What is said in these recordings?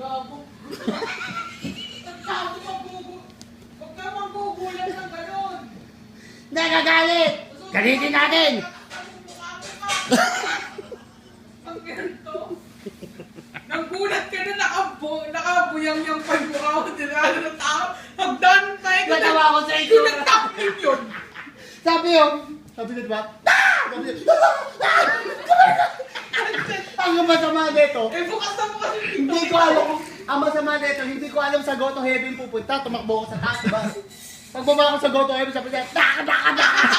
Gago. Gago magugu. Huwag ka magugulan ng ganon. Nagagalit! Galitin natin! Ang ganito. Nagulat ka na nakabo, nakabuyang yung pagmukha mo din ano na tao. Hagdan eh. Natawa ako sa itsura. Pinagtapin yun. Sabi yun, sabi ko diba? Sabi ko, ang masama dito, Eh bukas na bukas yung hindi ko alam ang masama dito, hindi ko alam sa Goto Heaven pupunta, tumakbo ako sa taas, diba? Pag bumaba ako sa Goto Heaven, sabi niya, daka, daka, daka!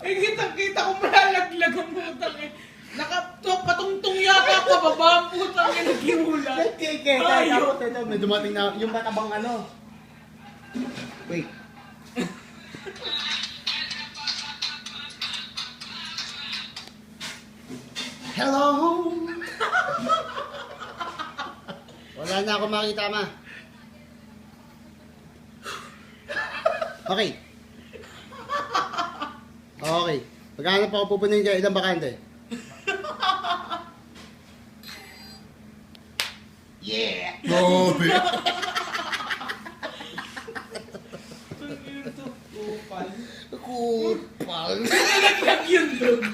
Eh kitang kita ko malalaglag ang putang eh. Nakatok, patungtong yata pa baba ang putang eh naghiwala. Nagkikita, Ayun. tapos ito, may dumating na, yung matabang ano. Wait. Hello! Wala na ako makita, ma. Okay. Okay. Magkano pa ako pupunin kayo? Ilang bakante? Yeah! Ito, kupal. Kupal! Nalaglag yun doon.